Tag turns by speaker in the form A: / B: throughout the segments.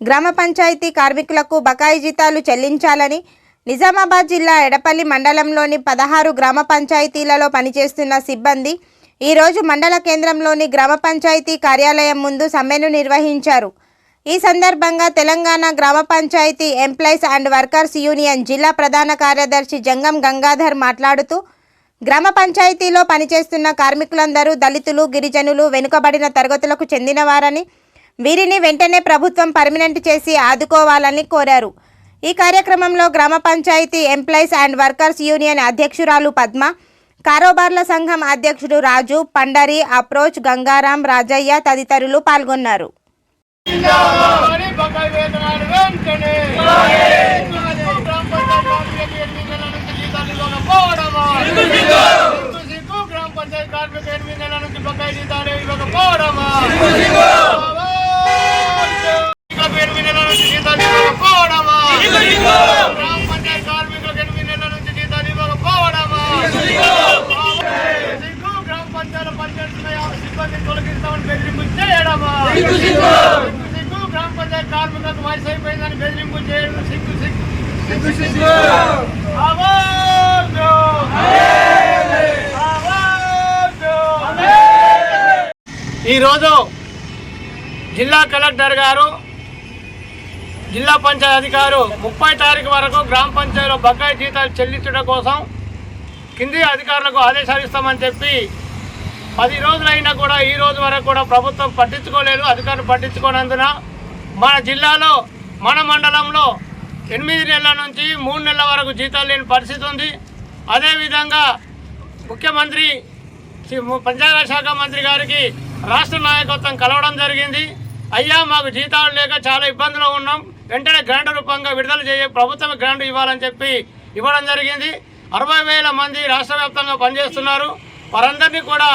A: గ్రామ పంచాయతీ కార్మికులకు బకాయి జీతాలు చెల్లించాలని నిజామాబాద్ జిల్లా ఎడపల్లి మండలంలోని పదహారు గ్రామ పంచాయతీలలో పనిచేస్తున్న సిబ్బంది ఈరోజు మండల కేంద్రంలోని గ్రామ పంచాయతీ కార్యాలయం ముందు సమ్మెను నిర్వహించారు. ఈ సందర్భంగా తెలంగాణ గ్రామ panchayat employees and workers union జిల్లా ప్రధాన కార్యదర్శి జంగం గంగాధర్ మాట్లాడుతూ గ్రామ పంచాయతీలో పనిచేస్తున్న కార్మికులందరూ దళితులు గిరిజనులు వెనుకబడిన తరగతులకు చెందినవారని వీరిని వెంటనే ప్రభుత్వం పర్మినెంట్ చేసి ఆదుకోవాలని కోరారు. ఈ కార్యక్రమంలో గ్రామ panchayat employees and workers union అధ్యక్షురాలు పద్మ కారోబార్ల సంఘం అధ్యక్షుడు రాజు పండరి అప్రోచ్ గంగారాం రాజయ్య తదితరులు పాల్గొన్నారు.
B: గ్రామ పంచాయతీ కార్మిక ఎనిమిది నెలల నుంచి బకాయి జీతాలు ఇవ్వకపోవడమా ఎనిమిది నెలల నుంచి జీతాలు ఇవ్వకపోవడమా గ్రామ పంచాయతీ కార్మికులకు ఎనిమిది నెలల నుంచి జీతాలు ఇవ్వకపోవడమా సిగ్గు గ్రామ పంచాయతీ పనిచేస్తున్న యాభై సిబ్బందిని తొలగిస్తామని బెదిరింపు చేయడమా సిగ్గు సిగ్గు గ్రామ పంచాయతీ కార్మికులకు వయసు అయిపోయిందని బెదిరింపు చేయడం సిగ్గు సిగ్గు సిగ్గు సిగ్గు ఈరోజు జిల్లా కలెక్టర్ గారు జిల్లా పంచాయతీ అధికారు ముప్పై తారీఖు వరకు గ్రామ పంచాయతీలో బకాయి జీతాలు చెల్లించడం కోసం కింది అధికారులకు ఆదేశాలు ఇస్తామని చెప్పి పది రోజులైనా కూడా ఈ రోజు వరకు కూడా ప్రభుత్వం పట్టించుకోలేదు అధికారులు పట్టించుకోనందున మన జిల్లాలో మన మండలంలో ఎనిమిది నెలల నుంచి మూడు నెలల వరకు జీతాలు లేని పరిస్థితి ఉంది. అదేవిధంగా ముఖ్యమంత్రి శ్రీ పంచాయతీరాజ్ శాఖ మంత్రి గారికి రాష్ట్ర నాయకత్వం కలవడం జరిగింది. అయ్యా మాకు జీతాలు లేక చాలా ఇబ్బందులో ఉన్నాం. వెంటనే గ్రాంట్ రూపంగా విడుదల చేయ ప్రభుత్వం గ్రాంట్ ఇవ్వాలని చెప్పి ఇవ్వడం జరిగింది. అరవై వేల మంది రాష్ట్ర వ్యాప్తంగా పనిచేస్తున్నారు. వారందరినీ కూడా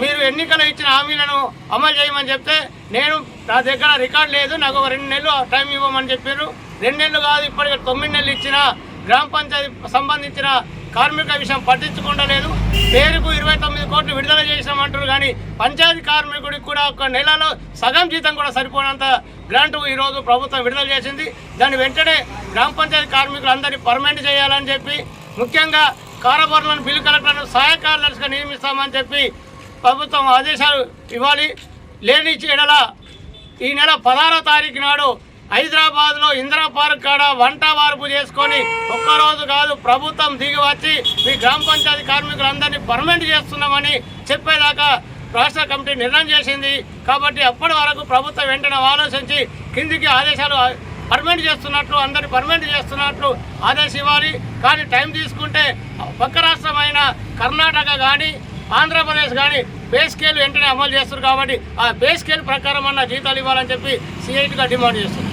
B: మీరు ఎన్నికలు ఇచ్చిన హామీలను అమలు చేయమని చెప్తే నేను నా దగ్గర రికార్డు లేదు నాకు ఒక రెండు నెలలు టైం ఇవ్వమని చెప్పారు. రెండు నెలలు కాదు ఇప్పటికి తొమ్మిది నెలలు ఇచ్చిన గ్రామ పంచాయతీ సంబంధించిన కార్మిక విషయం పట్టించుకుంటలేదు పేరుకు ఇరవై తొమ్మిది కోట్లు విడుదల చేసినామంటారు కానీ పంచాయతీ కార్మికుడికి కూడా ఒక నెలలో సగం జీతం కూడా సరిపోనంత గ్రాంట్ ఈరోజు ప్రభుత్వం విడుదల చేసింది. దాన్ని వెంటనే గ్రామ పంచాయతీ కార్మికులందరినీ పర్మనెంట్ చేయాలని చెప్పి ముఖ్యంగా కారబారులను బిల్లు కలెక్టర్లను సహాయ కార్యదర్శిగా నియమిస్తామని చెప్పి ప్రభుత్వం ఆదేశాలు ఇవ్వాలి. లేని ఎడల ఈ నెల పదహారో తారీఖు నాడు హైదరాబాద్లో ఇందిరా పార్క్ కాడ వంట వార్పు చేసుకొని ఒక్కరోజు కాదు ప్రభుత్వం దిగి వచ్చి మీ గ్రామ పంచాయతీ కార్మికులందరినీ పర్మనెంట్ చేస్తున్నామని చెప్పేదాకా రాష్ట్ర కమిటీ నిర్ణయం చేసింది. కాబట్టి అప్పటి వరకు ప్రభుత్వం వెంటనే ఆలోచించి కిందికి ఆదేశాలు పర్మనెంట్ చేస్తున్నట్లు అందరినీ పర్మనెంట్ చేస్తున్నట్లు ఆదేశం ఇవ్వాలి కానీ టైం తీసుకుంటే పక్క రాష్ట్రమైన కర్ణాటక కానీ ఆంధ్రప్రదేశ్ కానీ పే స్కేల్ వెంటనే అమలు చేస్తారు కాబట్టి ఆ పే స్కేల్ ప్రకారం అన్న జీతాలు ఇవ్వాలని చెప్పి సిఐటిగా డిమాండ్ చేస్తుంది